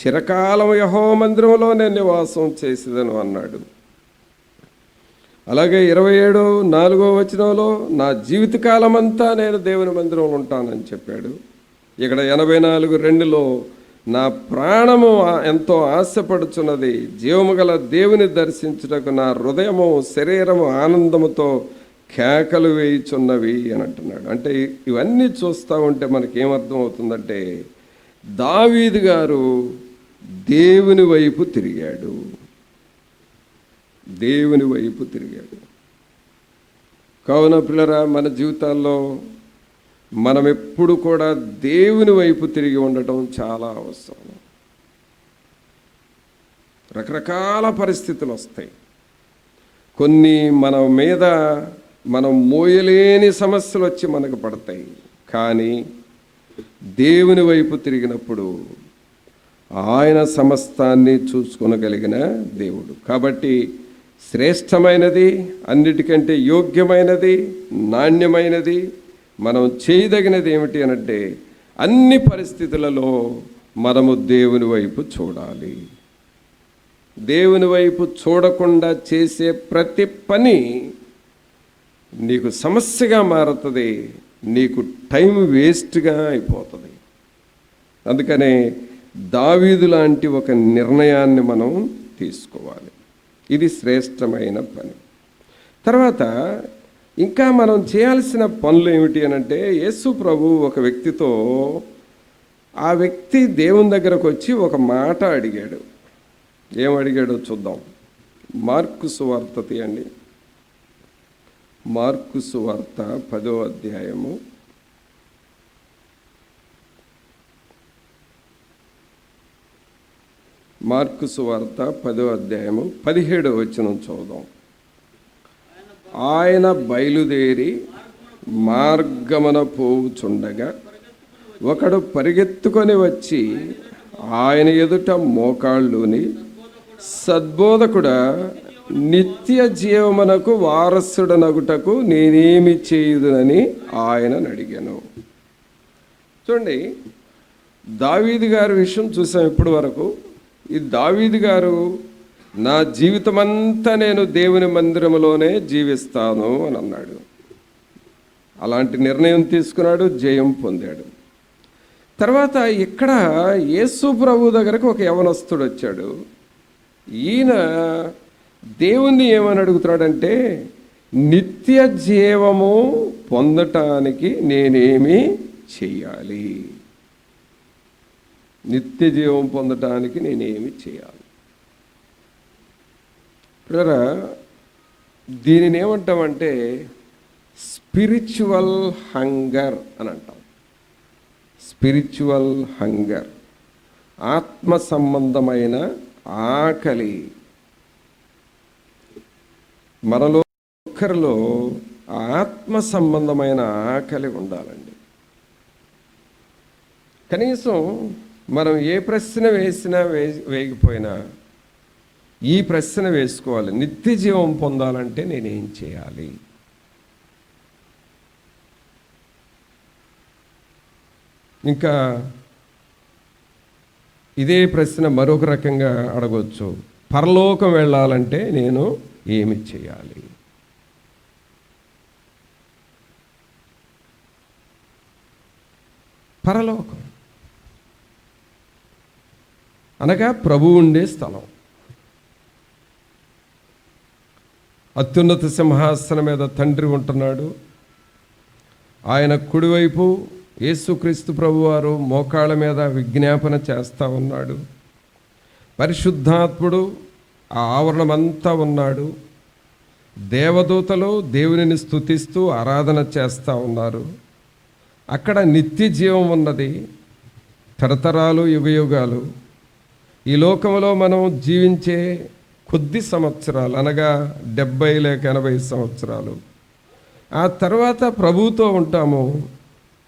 చిరకాలం యహో మందిరంలో నేను నివాసం చేసేదను అన్నాడు. అలాగే ఇరవై ఏడో నాలుగో వచనంలో నా జీవితకాలం అంతా నేను దేవుని మందిరంలో ఉంటానని చెప్పాడు. ఇక్కడ ఎనభై నాలుగు రెండులో నా ప్రాణము ఎంతో ఆశపడుచున్నది జీవము గల దేవుని దర్శించుటకు నా హృదయము శరీరము ఆనందముతో కేకలు వేయుచున్నవి అని అంటున్నాడు. అంటే ఇవన్నీ చూస్తూ ఉంటే మనకేమర్థం అవుతుందంటే దావీదు గారు దేవుని వైపు తిరిగాడు. దేవుని వైపు తిరిగాడు. కావున పిల్లరా మన జీవితాల్లో మనం ఎప్పుడు కూడా దేవుని వైపు తిరిగి ఉండటం చాలా అవసరం. రకరకాల పరిస్థితులు వస్తాయి. కొన్ని మన మీద మనం మోయలేని సమస్యలు వచ్చి మనకు పడతాయి. కానీ దేవుని వైపు తిరిగినప్పుడు ఆయన సమస్తాన్ని చూసుకునగలిగిన దేవుడు. కాబట్టి శ్రేష్టమైనది అన్నిటికంటే యోగ్యమైనది నాణ్యమైనది మనం చేయదగినది ఏమిటి అనంటే అన్ని పరిస్థితులలో మనము దేవుని వైపు చూడాలి. దేవుని వైపు చూడకుండా చేసే ప్రతి పని నీకు సమస్యగా మారుతుంది నీకు టైం వేస్ట్గా అయిపోతుంది. అందుకనే దావీదు లాంటి ఒక నిర్ణయాన్ని మనం తీసుకోవాలి. ఇది శ్రేష్టమైన పని. తర్వాత ఇంకా మనం చేయాల్సిన పనులు ఏమిటి అని అంటే యేసు ప్రభు ఒక వ్యక్తితో ఆ వ్యక్తి దేవుని దగ్గరకు వచ్చి ఒక మాట అడిగాడు. ఏం అడిగాడో చూద్దాం. మార్కు సువార్త తీయండి. మార్కు సువార్త పదో అధ్యాయము మార్కు సువార్త పదో అధ్యాయము పదిహేడో వచనం చూద్దాం ఆయన బయలుదేరి మార్గమున పోవుచుండగా ఒకడు పరిగెత్తుకొని వచ్చి ఆయన ఎదుట మోకాళ్ళుని సద్బోధకుడా నిత్య జీవమునకు వారసుడనగుటకు నేనేమి చేయుదునని ఆయనను అడిగాను చూడండి దావీది గారి విషయం చూసాం ఇప్పటి వరకు. ఈ దావీదు గారు నా జీవితమంతా నేను దేవుని మందిరంలోనే జీవిస్తాను అని అన్నాడు. అలాంటి నిర్ణయం తీసుకున్నాడు జయం పొందాడు. తర్వాత ఇక్కడ యేసు ప్రభు దగ్గరకు ఒక యవనస్తుడు వచ్చాడు. ఈయన దేవుణ్ణి ఏమని అడుగుతున్నాడంటే నిత్య జీవము పొందటానికి నేనేమి చెయ్యాలి? నిత్య జీవం పొందటానికి నేనేమి చేయాలి? ప్రజరా దీనిని ఏమంటామంటే స్పిరిచువల్ హంగర్ అని అంటాం. స్పిరిచువల్ హంగర్ ఆత్మ సంబంధమైన ఆకలి. మనలో ఒక్కరిలో ఆత్మ సంబంధమైన ఆకలి ఉండాలండి. కనీసం మనం ఏ ప్రశ్న వేసినా వే వేయకపోయినా ఈ ప్రశ్న వేసుకోవాలి. నిత్య జీవం పొందాలంటే నేనేం చేయాలి? ఇంకా ఇదే ప్రశ్న మరొక రకంగా అడగవచ్చు పరలోకం వెళ్ళాలంటే నేను ఏమి చేయాలి? పరలోకం. అనగా ప్రభు ఉండే స్థలం. అత్యున్నత సింహాసనం మీద తండ్రి ఉంటున్నాడు. ఆయన కుడివైపు యేసుక్రీస్తు ప్రభువారు మోకాళ్ళ మీద విజ్ఞాపన చేస్తూ ఉన్నాడు. పరిశుద్ధాత్ముడు ఆ ఆవరణమంతా ఉన్నాడు. దేవదూతలు దేవునిని స్తుతిస్తూ ఆరాధన చేస్తూ ఉన్నారు. అక్కడ నిత్య జీవం ఉన్నది. తరతరాలు యుగయుగాలు. ఈ లోకంలో మనం జీవించే కొద్ది సంవత్సరాలు అనగా డెబ్బై లేక ఎనభై సంవత్సరాలు. ఆ తర్వాత ప్రభువుతో ఉంటాము.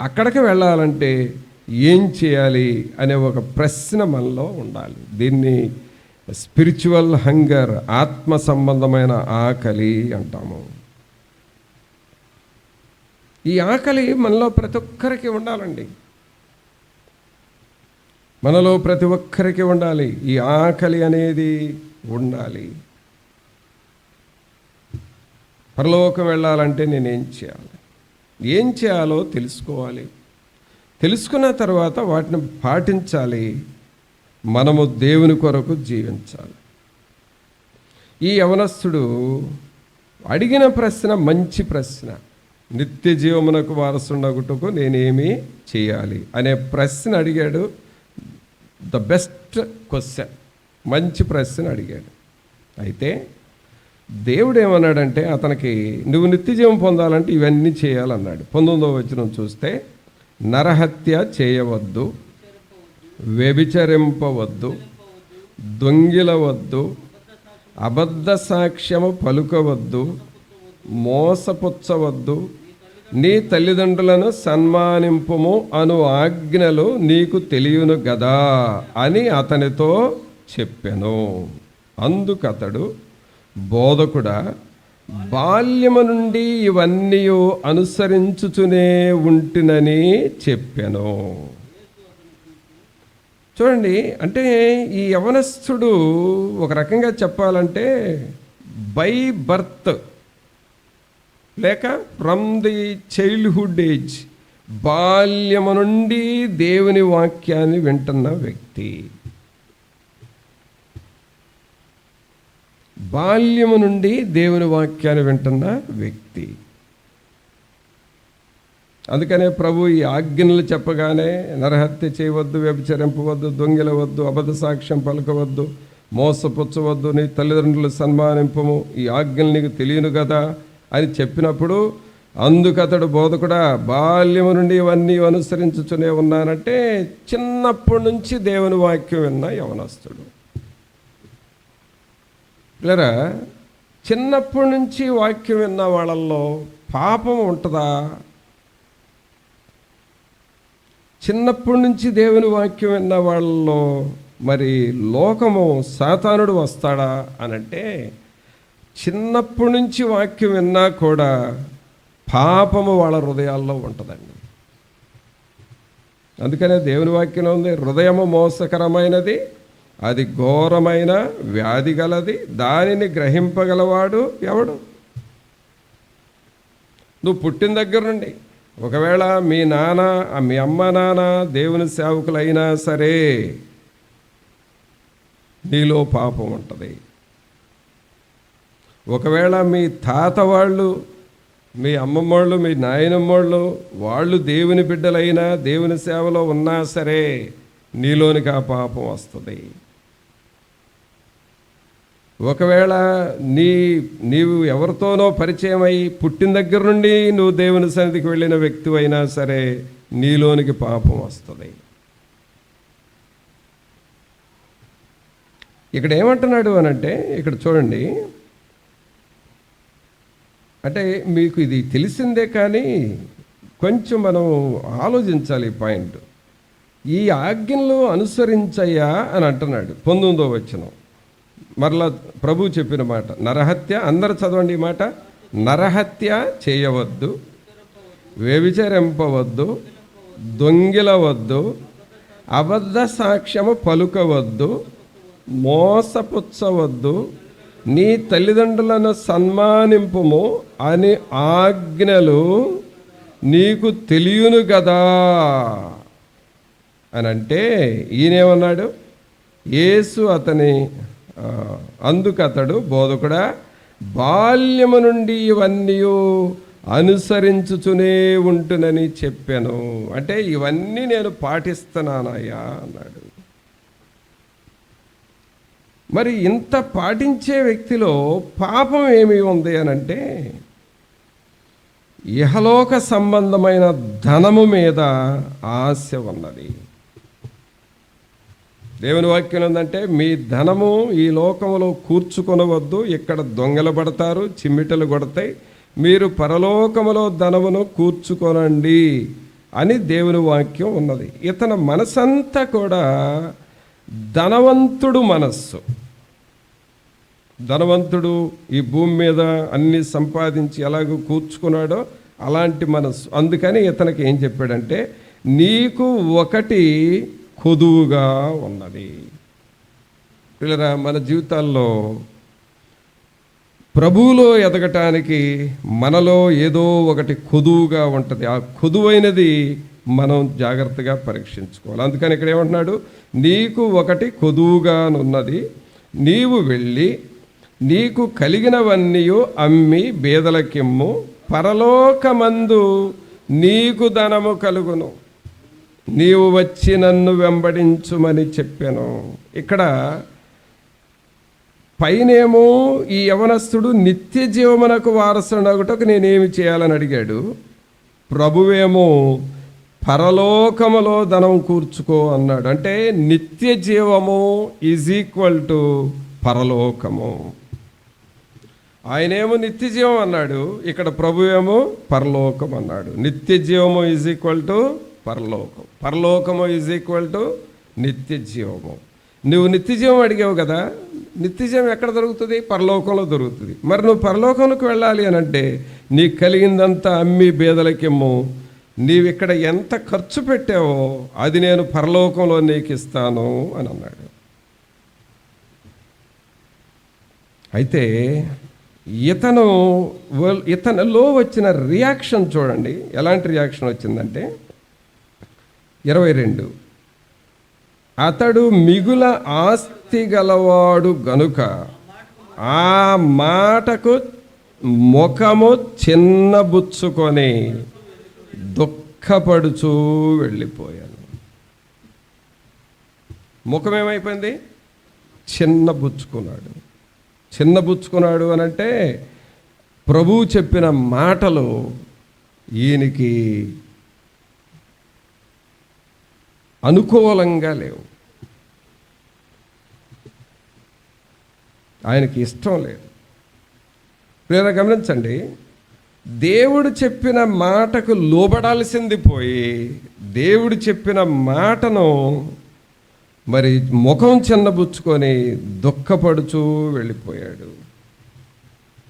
అక్కడికి వెళ్ళాలంటే ఏం చేయాలి అనే ఒక ప్రశ్న మనలో ఉండాలి. దీన్ని స్పిరిచువల్ హంగర్ ఆత్మ సంబంధమైన ఆకలి అంటాము. ఈ ఆకలి మనలో ప్రతి ఒక్కరికి ఉండాలండి. మనలో ప్రతి ఒక్కరికి ఉండాలి. ఈ ఆకలి అనేది ఉండాలి. పరలోకం వెళ్ళాలంటే నేనేం చేయాలి? ఏం చేయాలో తెలుసుకోవాలి. తెలుసుకున్న తర్వాత వాటిని పాటించాలి. మనము దేవుని కొరకు జీవించాలి. ఈ యవనస్తుడు అడిగిన ప్రశ్న మంచి ప్రశ్న. నిత్య జీవమునకు వారసుండగుటకు నేనేమి చేయాలి? అనే ప్రశ్న అడిగాడు. The best question. మంచి ప్రశ్న అడిగాడు. అయితే దేవుడు ఏమన్నాడంటే అతనికి నువ్వు నిత్యజీవం పొందాలంటే ఇవన్నీ చేయాలన్నాడు. పంతొమ్మిదవ వచనం చూస్తే నరహత్య చేయవద్దు వ్యభిచరింపవద్దు దొంగిలవద్దు అబద్ధ సాక్ష్యము పలుకవద్దు మోసపుచ్చవద్దు నీ తల్లిదండ్రులను సన్మానింపుము అను ఆజ్ఞలు నీకు తెలియను గదా అని అతనితో చెప్పెను. అందుకతడు బోధకుడా బాల్యము నుండి ఇవన్నీ అనుసరించుచునే ఉంటునని చెప్పెను. చూడండి అంటే ఈ యవనస్తుడు ఒక రకంగా చెప్పాలంటే బై బర్త్ లేక ఫ్రమ్ ది చైల్డ్హుడ్ ఏజ్ బాల్యము నుండి దేవుని వాక్యాన్ని వింటున్న వ్యక్తి. బాల్యము నుండి దేవుని వాక్యాన్ని వింటున్న వ్యక్తి. అందుకనే ప్రభు ఈ ఆజ్ఞలు చెప్పగానే నరహత్య చేయవద్దు వ్యభిచరింపవద్దు దొంగిలవద్దు అబద్ధ సాక్ష్యం పలకవద్దు మోసపుచ్చవద్దు నీ తల్లిదండ్రులు సన్మానింపము. ఈ ఆజ్ఞలు నీకు తెలియను కదా. అని చెప్పినప్పుడు అందుకతడు బోధకుడా బాల్యము నుండి ఇవన్నీ అనుసరించుచునే ఉన్నానంటే చిన్నప్పటి నుంచి దేవుని వాక్యం విన్న యవనస్తుడు. లేరా చిన్నప్పటి నుంచి వాక్యం విన్న వాళ్ళల్లో పాపం ఉంటుందా? చిన్నప్పటి నుంచి దేవుని వాక్యం విన్న వాళ్ళలో మరి లోకము సాతానుడు వస్తాడా అనంటే చిన్నప్పటి నుంచి వాక్యం విన్నా కూడా పాపము వాళ్ళ హృదయాల్లో ఉంటుందండి. అందుకనే దేవుని వాక్యం ఉంది హృదయము మోసకరమైనది అది ఘోరమైన వ్యాధి గలది దానిని గ్రహింపగలవాడు ఎవడు? నువ్వు పుట్టిన దగ్గర నుండి ఒకవేళ మీ నాన్న మీ అమ్మ నాన్న దేవుని సేవకులైనా సరే నీలో పాపం ఉంటుంది. ఒకవేళ మీ తాత వాళ్ళు మీ అమ్మమ్మోళ్ళు మీ నాయనమ్మోళ్ళు వాళ్ళు దేవుని బిడ్డలైనా దేవుని సేవలో ఉన్నా సరే నీలోనికి ఆ పాపం వస్తుంది. ఒకవేళ నీ నీవు ఎవరితోనో పరిచయం అయి పుట్టిన దగ్గర నుండి నువ్వు దేవుని సన్నిధికి వెళ్ళిన వ్యక్తి అయినా సరే నీలోనికి పాపం వస్తుంది. ఇక్కడ ఏమంటున్నాడు అనంటే ఇక్కడ చూడండి అంటే మీకు ఇది తెలిసిందే కానీ కొంచెం మనం ఆలోచించాలి ఈ పాయింట్. ఈ ఆజ్ఞలు అనుసరించయ్యా అని అంటున్నాడు పంతొమ్మిదో వచ్చిన మరలా ప్రభు చెప్పిన మాట నరహత్య అందరు చదవండి ఈ మాట నరహత్య చేయవద్దు వ్యభిచరింపవద్దు దొంగిలవద్దు అబద్ధ సాక్ష్యము పలుకవద్దు మోసపుచ్చవద్దు నీ తల్లిదండ్రులను సన్మానింపుము అని ఆజ్ఞలు నీకు తెలియను కదా అని అంటే ఈయనేమన్నాడు? యేసు అతని అందుకతడు బోధకుడా బాల్యము నుండి ఇవన్నీ అనుసరించుచునే ఉంటునని చెప్పాను. అంటే ఇవన్నీ నేను పాటిస్తున్నానయ్యా అన్నాడు. మరి ఇంత పాటించే వ్యక్తిలో పాపం ఏమి ఉంది అని అంటే ఇహలోక సంబంధమైన ధనము మీద ఆశ ఉన్నది. దేవుని వాక్యం ఏంటంటే మీ ధనము ఈ లోకములో కూర్చుకొనవద్దు ఇక్కడ దొంగలు పడతారు చిమ్మిటలు కొడతాయి మీరు పరలోకములో ధనమును కూర్చుకొనండి అని దేవుని వాక్యం ఉన్నది. ఇతని మనసంతా కూడా ధనవంతుడు మనస్సు. ధనవంతుడు ఈ భూమి మీద అన్ని సంపాదించి ఎలాగో కూర్చుకున్నాడో అలాంటి మనస్సు. అందుకని ఇతనికి ఏం చెప్పాడంటే నీకు ఒకటి కొదువుగా ఉన్నది. పిల్లరా మన జీవితాల్లో ప్రభువులో ఎదగటానికి మనలో ఏదో ఒకటి కొదువుగా ఉంటుంది. ఆ కొదువైనది మనం జాగ్రత్తగా పరీక్షించుకోవాలి. అందుకని ఇక్కడ ఏమంటున్నాడు? నీకు ఒకటి కొదువుగానున్నది. నీవు వెళ్ళి నీకు కలిగినవన్నీ అమ్మి బీదలకిమ్ము. పరలోకమందు నీకు ధనము కలుగును. నీవు వచ్చి నన్ను వెంబడించుమని చెప్పాను. ఇక్కడ పైనేమో ఈ యవనస్తుడు నిత్య జీవమునకు వారసుడగుటకు నేనేమి చేయాలని అడిగాడు. ప్రభువేమో పరలోకములో ధనం కూర్చుకో అన్నాడు. అంటే నిత్య జీవము ఈజ్ ఈక్వల్ టు పరలోకము. ఆయనేమో నిత్య జీవం అన్నాడు ఇక్కడ ప్రభువేమో పరలోకం అన్నాడు. నిత్య జీవము ఈజ్ ఈక్వల్ టు పరలోకం. పరలోకము ఈజ్ ఈక్వల్ టు నిత్య జీవము నువ్వు నిత్య జీవం అడిగావు కదా నిత్య జీవం ఎక్కడ దొరుకుతుంది? పరలోకంలో దొరుకుతుంది. మరి నువ్వు పరలోకంలోకి వెళ్ళాలి అని అంటే నీకు కలిగిందంతా అమ్మి బేదలకిమ్ము. నీవు ఇక్కడ ఎంత ఖర్చు పెట్టావో అది నేను పరలోకంలో నీకు ఇస్తాను అని అన్నాడు. అయితే ఇతను ఇతనిలో వచ్చిన రియాక్షన్ చూడండి. ఎలాంటి రియాక్షన్ వచ్చిందంటే ఇరవై రెండు. అతడు మిగుల ఆస్తి గలవాడు గనుక ఆ మాటకు ముఖము చిన్నబుచ్చుకొని దుఃఖపడుచూ వెళ్ళిపోయాను. ముఖం ఏమైపోయింది? చిన్నబుచ్చుకున్నాడు చిన్నబుచ్చుకున్నాడు అని అంటే ప్రభువు చెప్పిన మాటలు ఈయనకి అనుకూలంగా లేవు. ఆయనకి ఇష్టం లేదు. ప్రేర గమనించండి. దేవుడు చెప్పిన మాటకు లోబడాల్సింది పోయి దేవుడు చెప్పిన మాటను మరి ముఖం చిన్నబుచ్చుకొని దుఃఖపడుచూ వెళ్ళిపోయాడు.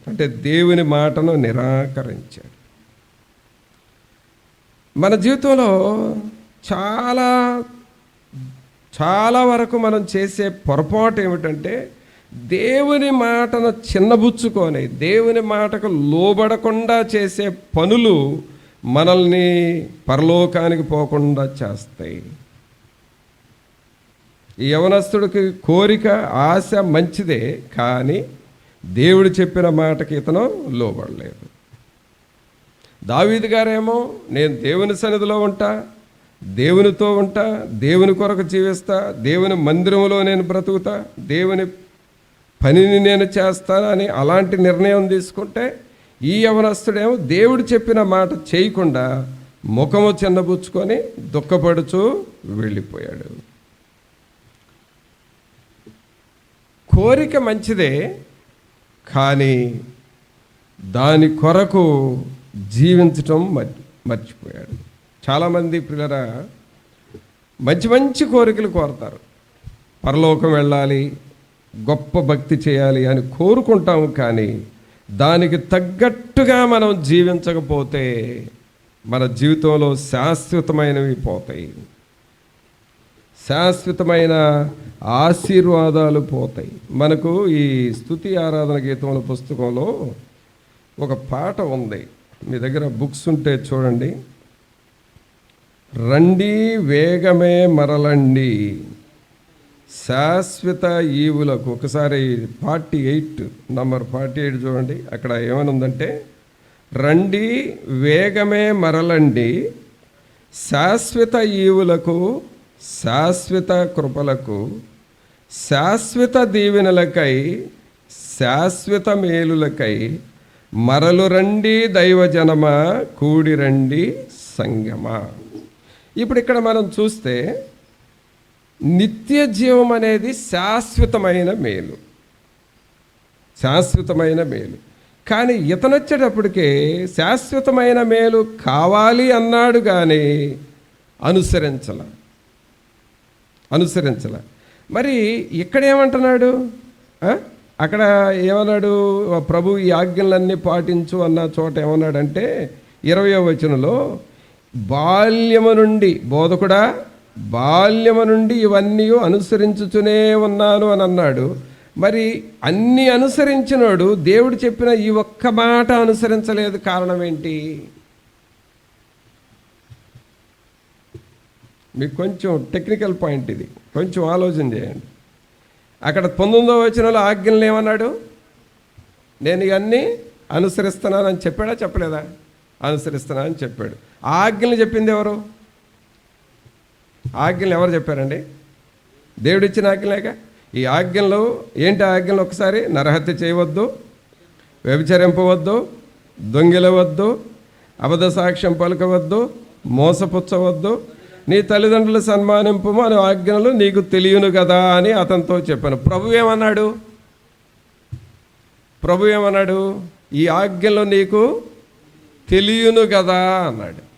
అంటే దేవుని మాటను నిరాకరించాడు. మన జీవితంలో చాలా చాలా వరకు మనం చేసే పొరపాటు ఏమిటంటే దేవుని మాటను చిన్నబుచ్చుకొని దేవుని మాటకు లోబడకుండా చేసే పనులు మనల్ని పరలోకానికి పోకుండా చేస్తాయి. ఈ యవనస్తుడికి కోరిక ఆశ మంచిదే కానీ దేవుడు చెప్పిన మాటకి ఇతను లోబడలేదు. దావీదు గారేమో నేను దేవుని సన్నిధిలో ఉంటా దేవునితో ఉంటా దేవుని కొరకు జీవిస్తా దేవుని మందిరంలో నేను బ్రతుకుతా దేవుని పనిని నేను చేస్తానని అలాంటి నిర్ణయం తీసుకుంటే ఈ యవనస్తుడేమో దేవుడు చెప్పిన మాట చేయకుండా ముఖము చిన్నబుచ్చుకొని దుఃఖపడుచు వెళ్ళిపోయాడు. కోరిక మంచిదే కానీ దాని కొరకు జీవించటం మర్ మర్చిపోయాడు. చాలామంది పిల్లరా మంచి మంచి కోరికలు కోరతారు. పరలోకం వెళ్ళాలి గొప్ప భక్తి చేయాలి అని కోరుకుంటాము కానీ దానికి తగ్గట్టుగా మనం జీవించకపోతే మన జీవితంలో శాశ్వతమైనవి పోతాయి. శాశ్వతమైన ఆశీర్వాదాలు పోతాయి. మనకు ఈ స్థుతి ఆరాధన గీతముల పుస్తకంలో ఒక పాట ఉంది. మీ దగ్గర బుక్స్ ఉంటే చూడండి. రండి వేగమే మరలండి. శాశ్వత ఈవులకు ఒకసారి forty eight number forty eight చూడండి. అక్కడ ఏమనుందంటే రండి వేగమే మరలండి. శాశ్వత ఈవులకు శాశ్వత కృపలకు శాశ్వత దీవెనలకై శాశ్వత మేలులకై మరలు రండి దైవజనమ కూడి రండి సంగమా. ఇప్పుడు ఇక్కడ మనం చూస్తే నిత్య జీవం అనేది శాశ్వతమైన మేలు. శాశ్వతమైన మేలు. కానీ ఇతనొచ్చేటప్పటికే శాశ్వతమైన మేలు కావాలి అన్నాడు కానీ అనుసరించలే. అనుసరించలే. మరి ఇక్కడ ఏమంటున్నాడు అక్కడ ఏమన్నాడు? ప్రభు ఈ ఆజ్ఞలన్నీ పాటించు అన్న చోట ఏమన్నాడంటే ఇరవయో వచనంలో బాల్యము నుండి బోధకుడా బాల్యము నుండి ఇవన్నీ అనుసరించుతూనే ఉన్నాను అని అన్నాడు. మరి అన్నీ అనుసరించినోడు దేవుడు చెప్పిన ఈ ఒక్క మాట అనుసరించలేదు కారణం ఏంటి? మీకు కొంచెం టెక్నికల్ పాయింట్ ఇది. కొంచెం ఆలోచన చేయండి. అక్కడ పంతొమ్మిదో వచనంలో ఆజ్ఞలు ఏమన్నాడు? నేను ఇవన్నీ అనుసరిస్తున్నానని చెప్పాడా? చెప్పలేదా? అనుసరిస్తున్నానని చెప్పాడు. ఆ ఆజ్ఞలు చెప్పింది ఎవరు? ఆజ్ఞలు ఎవరు చెప్పారండి? దేవుడు ఇచ్చిన ఆజ్ఞలేక ఈ ఆజ్ఞలు ఏంటి ఆజ్ఞలు ఒకసారి? నరహత్య చేయవద్దు వ్యభిచరింపవద్దు దొంగిలవద్దు అబద్ధ సాక్ష్యం పలుకవద్దు మోసపుచ్చవద్దు నీ తల్లిదండ్రుల సన్మానింపు అనే ఆజ్ఞలు నీకు తెలియను కదా అని అతనితో చెప్పాను. ప్రభు ఏమన్నాడు? ప్రభు ఏమన్నాడు? ఈ ఆజ్ఞలు నీకు తెలియను కదా అన్నాడు.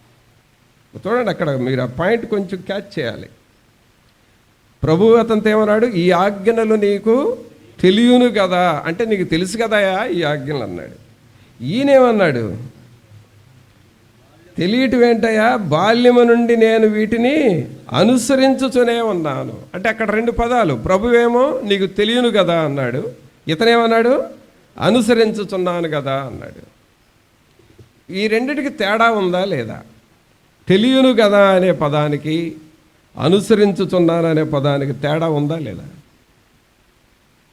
చూడండి అక్కడ మీరు ఆ పాయింట్ కొంచెం క్యాచ్ చేయాలి. ప్రభు అతనితో ఏమన్నాడు? ఈ ఆజ్ఞలు నీకు తెలియను కదా. అంటే నీకు తెలుసు కదయా ఈ ఆజ్ఞలు అన్నాడు. ఈయనేమన్నాడు? తెలియటం ఏంటయ్యా బాల్యము నుండి నేను వీటిని అనుసరించుచునే ఉన్నాను. అంటే అక్కడ రెండు పదాలు. ప్రభువేమో నీకు తెలియను కదా అన్నాడు. ఇతనేమన్నాడు? అనుసరించుచున్నాను కదా అన్నాడు. ఈ రెండిటికి తేడా ఉందా లేదా? తెలియను కదా అనే పదానికి అనుసరించుచున్నాను అనే పదానికి తేడా ఉందా లేదా?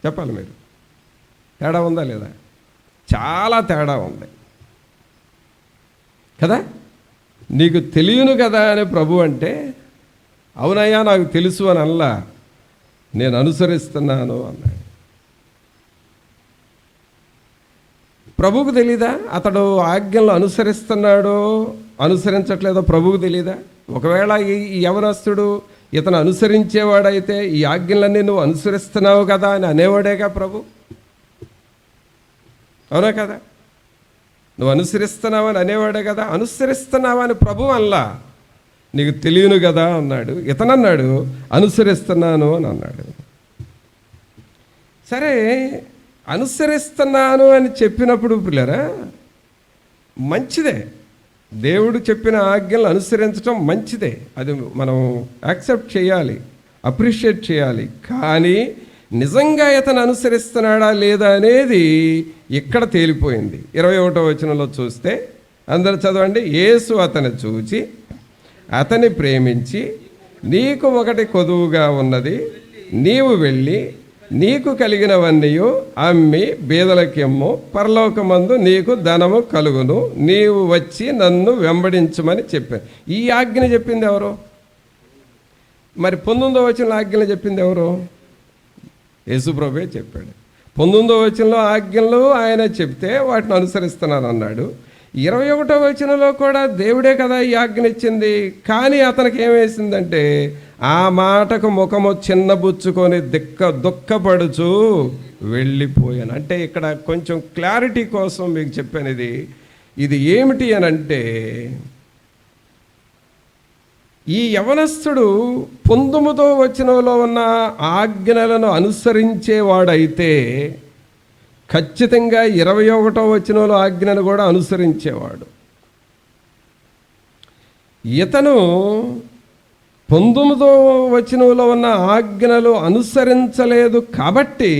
చెప్పాలి మీరు. తేడా ఉందా లేదా? చాలా తేడా ఉంది. కదా? నీకు తెలియను కదా అని ప్రభు అంటే అవునయ్యా నాకు తెలుసు అని అల్లా నేను అనుసరిస్తున్నాను అన్నాడు. ప్రభువుకు తెలీదా? అతడు ఆజ్ఞలు అనుసరిస్తున్నాడో అనుసరించట్లేదో ప్రభువుకు తెలీదా? ఒకవేళ ఈ ఈ యవనస్తుడు ఇతను అనుసరించేవాడైతే ఈ ఆజ్ఞలన్నీ నువ్వు అనుసరిస్తున్నావు కదా అని అనేవాడేగా ప్రభు? అవునా కదా? నువ్వు అనుసరిస్తున్నావని అనేవాడే కదా అనుసరిస్తున్నావని ప్రభు అల్లా నీకు తెలియను కదా అన్నాడు. ఇతనన్నాడు అనుసరిస్తున్నాను అని అన్నాడు. సరే అనుసరిస్తున్నాను అని చెప్పినప్పుడు పిల్లరా మంచిదే. దేవుడు చెప్పిన ఆజ్ఞలు అనుసరించడం మంచిదే. అది మనం యాక్సెప్ట్ చేయాలి అప్రిషియేట్ చేయాలి. కానీ నిజంగా ఇతను అనుసరిస్తున్నాడా లేదా అనేది ఇక్కడ తేలిపోయింది. ఇరవై ఒకటో వచనంలో చూస్తే అందరు చదవండి యేసు అతను చూచి అతని ప్రేమించి నీకు ఒకటి కొదువుగా ఉన్నది నీవు వెళ్ళి నీకు కలిగినవన్నీ అమ్మి బీదలకెమ్ము పరలోకమందు నీకు ధనము కలుగును నీవు వచ్చి నన్ను వెంబడించమని చెప్పాను ఈ ఆజ్ఞ చెప్పింది ఎవరు? మరి పంతొమ్మిదో వచ్చిన ఆజ్ఞలు చెప్పింది ఎవరు? యేసుప్రభే చెప్పాడు. పంతొమ్మిదో వచనంలో ఆజ్ఞలు ఆయన చెప్తే వాటిని అనుసరిస్తున్నాను అన్నాడు ఇరవై ఒకటో వచనంలో కూడా దేవుడే కదా ఈ ఆజ్ఞ ఇచ్చింది. కానీ అతనికి ఏమేసిందంటే ఆ మాటకు ముఖము చిన్నబుచ్చుకొని దిక్క దుఃఖపడుచు వెళ్ళిపోయాను. అంటే ఇక్కడ కొంచెం క్లారిటీ కోసం మీకు చెప్పాను ఇది. ఇది ఏమిటి అని అంటే ఈ యవనస్థుడు పొందుముతో వచనంలో ఉన్న ఆజ్ఞలను అనుసరించేవాడైతే ఖచ్చితంగా ఇరవై ఒకటో వచనంలో ఆజ్ఞను కూడా అనుసరించేవాడు. ఇతను పంతొమ్మిదో వచనంలో ఉన్న ఆజ్ఞలు అనుసరించలేదు కాబట్టి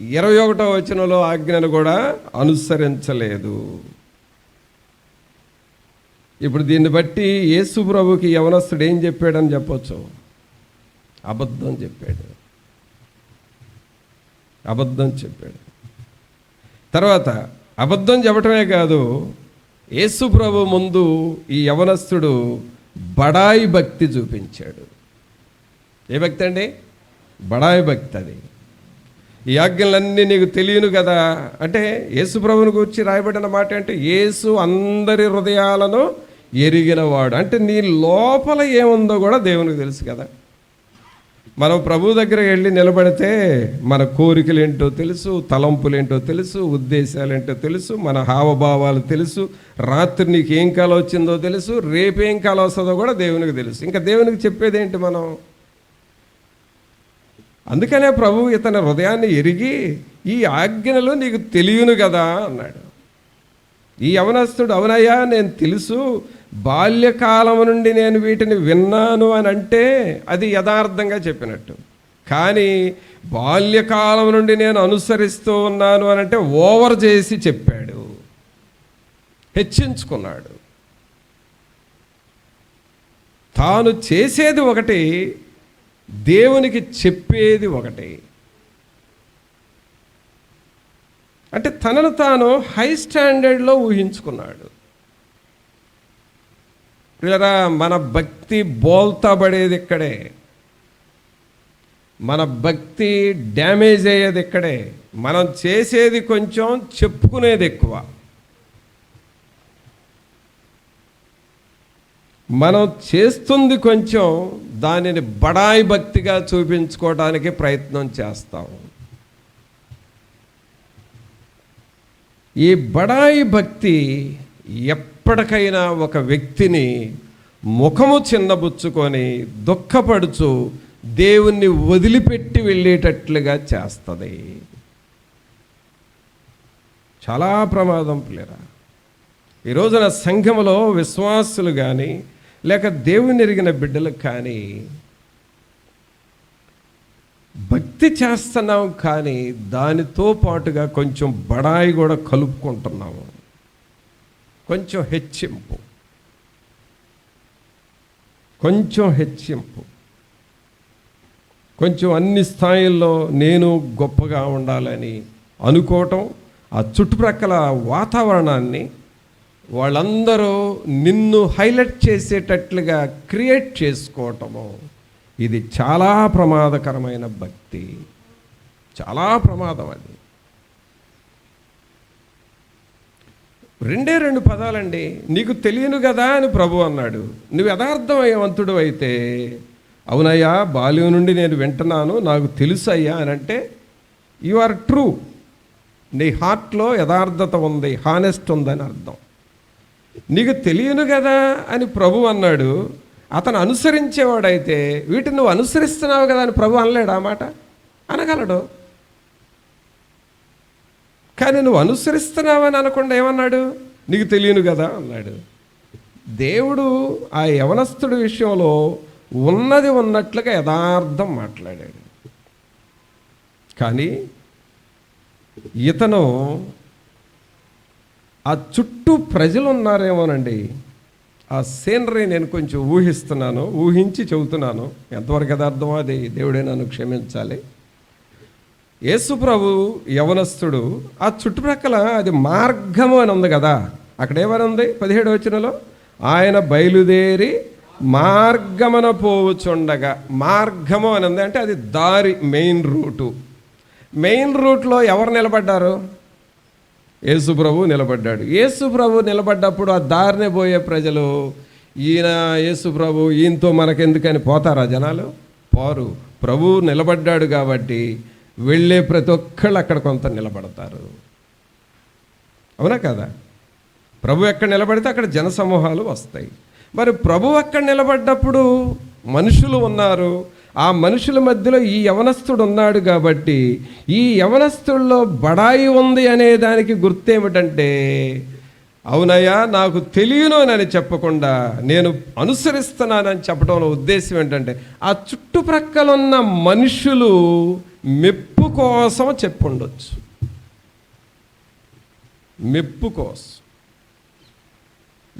ఇరవై ఒకటో వచనంలో ఆజ్ఞను కూడా అనుసరించలేదు. ఇప్పుడు దీన్ని బట్టి యేసు ప్రభుకి యవనస్తుడు ఏం చెప్పాడని చెప్పొచ్చు? అబద్ధం చెప్పాడు. అబద్ధం చెప్పాడు. తర్వాత అబద్ధం చెప్పటమే కాదు యేసు ప్రభు ముందు ఈ యవనస్తుడు బడాయి భక్తి చూపించాడు. ఏ భక్తి అండి? బడాయి భక్తి అది. ఈ ఆజ్ఞలన్నీ నీకు తెలియను కదా? అంటే యేసు ప్రభుని గురించి రాయబడిన మాట అంటే యేసు అందరి హృదయాలను ఎరిగినవాడు. అంటే నీ లోపల ఏముందో కూడా దేవునికి తెలుసు కదా. మనం ప్రభు దగ్గర వెళ్ళి నిలబడితే మన కోరికలు ఏంటో తెలుసు తలంపులు ఏంటో తెలుసు ఉద్దేశాలు ఏంటో తెలుసు మన హావభావాలు తెలుసు రాత్రి నీకు ఏం కాల వచ్చిందో తెలుసు రేపేం కాల వస్తుందో కూడా దేవునికి తెలుసు. ఇంకా దేవునికి చెప్పేది ఏంటి మనం? అందుకనే ప్రభు ఇతని హృదయాన్ని ఎరిగి ఈ ఆజ్ఞలు నీకు తెలియను కదా అన్నాడు. ఈ యవనస్తుడు అవునయ్యా నేను తెలుసు బాల్యకాలం నుండి నేను వీటిని విన్నాను అని అంటే అది యథార్థంగా చెప్పినట్టు. కానీ బాల్యకాలం నుండి నేను అనుసరిస్తూ ఉన్నాను అని అంటే ఓవర్ చేసి చెప్పాడు. హెచ్చించుకున్నాడు. తాను చేసేది ఒకటి దేవునికి చెప్పేది ఒకటి. అంటే తనను తాను హై స్టాండర్డ్లో ఊహించుకున్నాడు. పిల్లరా మన భక్తి బోల్తా పడేది ఇక్కడే. మన భక్తి డ్యామేజ్ అయ్యేది ఇక్కడే. మనం చేసేది కొంచెం చెప్పుకునేది ఎక్కువ. మనం చేస్తుంది కొంచెం దానిని బడాయి భక్తిగా చూపించుకోవడానికి ప్రయత్నం చేస్తాం. ఈ బడాయి భక్తి ఎప్పటికైనా ఒక వ్యక్తిని ముఖము చిన్నబుచ్చుకొని దుఃఖపడుచు దేవుణ్ణి వదిలిపెట్టి వెళ్ళేటట్లుగా చేస్తుంది. చాలా ప్రమాదం పిల్లరా. ఈ రోజున సంఘములో విశ్వాసులు కానీ లేక దేవుని ఎరిగిన బిడ్డలకు కానీ భక్తి చేస్తున్నాం కానీ దానితో పాటుగా కొంచెం బడాయి కూడా కలుపుకుంటున్నాము. కొంచెం హెచ్చింపు. కొంచెం హెచ్చింపు. కొంచెం అన్ని స్థాయిల్లో నేను గొప్పగా ఉండాలని అనుకోవటం ఆ చుట్టుప్రక్కల వాతావరణాన్ని వాళ్ళందరూ నిన్ను హైలైట్ చేసేటట్లుగా క్రియేట్ చేసుకోవటము. ఇది చాలా ప్రమాదకరమైన భక్తి. చాలా ప్రమాదం అది. రెండే రెండు పదాలండి. నీకు తెలియను కదా అని ప్రభు అన్నాడు. నువ్వు యథార్థమయవంతుడు అయితే అవునయ్యా బాల్యం నుండి నేను వింటున్నాను నాకు తెలుసు అయ్యా అని అంటే యు ఆర్ ట్రూ నీ హార్ట్లో యథార్థత ఉంది హానెస్ట్ ఉందని అర్థం. నీకు తెలియను కదా అని ప్రభు అన్నాడు. అతను అనుసరించేవాడైతే వీటిని నువ్వు అనుసరిస్తున్నావు కదా అని ప్రభు అనలేడు ఆ మాట? అనగలడు. కానీ నువ్వు అనుసరిస్తున్నావని అనకుండా ఏమన్నాడు? నీకు తెలియను కదా అన్నాడు. దేవుడు ఆ యవనస్తుడి విషయంలో ఉన్నది ఉన్నట్లుగా యథార్థం మాట్లాడాడు. కానీ ఇతను ఆ చుట్టూ ప్రజలు ఉన్నారేమోనండి ఆ సీనరీ నేను కొంచెం ఊహిస్తున్నాను ఊహించి చెబుతున్నాను. ఎంతవరకు యథార్థమో అది దేవుడే నన్ను క్షమించాలి. యేసుప్రభు యవనస్తుడు ఆ చుట్టుప్రక్కల అది మార్గము అని ఉంది కదా. అక్కడ ఏమని ఉంది పదిహేడు వచనంలో? ఆయన బయలుదేరి మార్గమన పోవుచుండగా. మార్గము అని ఉంది అంటే అది దారి మెయిన్ రూటు. మెయిన్ రూట్లో ఎవరు నిలబడ్డారు? యేసుప్రభు నిలబడ్డాడు. యేసుప్రభు నిలబడ్డప్పుడు ఆ దారినే పోయే ప్రజలు ఈయన యేసుప్రభు ఈయనతో మనకెందుకని పోతారా జనాలు? పోరు. ప్రభు నిలబడ్డాడు కాబట్టి వెళ్ళే ప్రతి ఒక్కళ్ళు అక్కడ కొంత నిలబడతారు. అవునా కదా? ప్రభు ఎక్కడ నిలబడితే అక్కడ జనసమూహాలు వస్తాయి. మరి ప్రభు అక్కడ నిలబడ్డప్పుడు మనుషులు ఉన్నారు. ఆ మనుషుల మధ్యలో ఈ యవనస్తుడు ఉన్నాడు కాబట్టి ఈ యవనస్తుల్లో బడాయి ఉంది అనే దానికి గుర్తేమిటంటే అవునయ్యా నాకు తెలియనోనని చెప్పకుండా నేను అనుసరిస్తున్నానని చెప్పడంలో ఉద్దేశం ఏంటంటే ఆ చుట్టుప్రక్కల ఉన్న మనుషులు మెప్పు కోసం చెప్పుండొచ్చు. మెప్పు కోసం.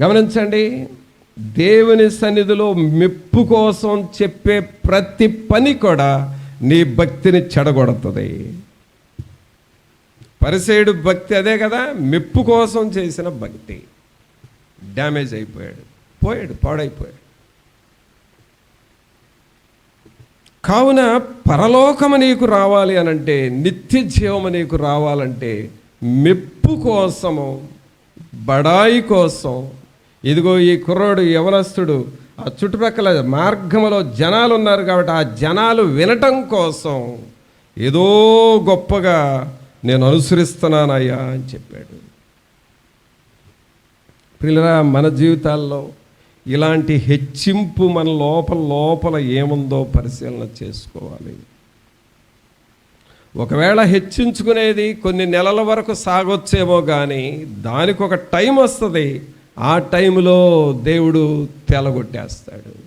గమనించండి దేవుని సన్నిధిలో మెప్పు కోసం చెప్పే ప్రతి పని కూడా నీ భక్తిని చెడగొడుతుంది. పరిసేయుడు భక్తి అదే కదా మెప్పు కోసం చేసిన భక్తి. డ్యామేజ్ అయిపోయాడు. పోయాడు పాడైపోయాడు. కావున పరలోకము నీకు రావాలి అనంటే నిత్య జీవము నీకు రావాలంటే మెప్పు కోసము బడాయి కోసం. ఇదిగో ఈ కుర్రోడు యవనస్తుడు ఆ చుట్టుపక్కల మార్గంలో జనాలు ఉన్నారు కాబట్టి ఆ జనాలు వినటం కోసం ఏదో గొప్పగా నేను అనుసరిస్తున్నానయ్యా అని చెప్పాడు. పిల్లరా మన జీవితాల్లో ఇలాంటి హెచ్చింపు మన లోపల లోపల ఏముందో పరిశీలన చేసుకోవాలి. ఒకవేళ హెచ్చించుకునేది కొన్ని నెలల వరకు సాగొచ్చేమో కానీ దానికి ఒక టైం వస్తుంది ఆ టైంలో దేవుడు తెలగొట్టేస్తాడు.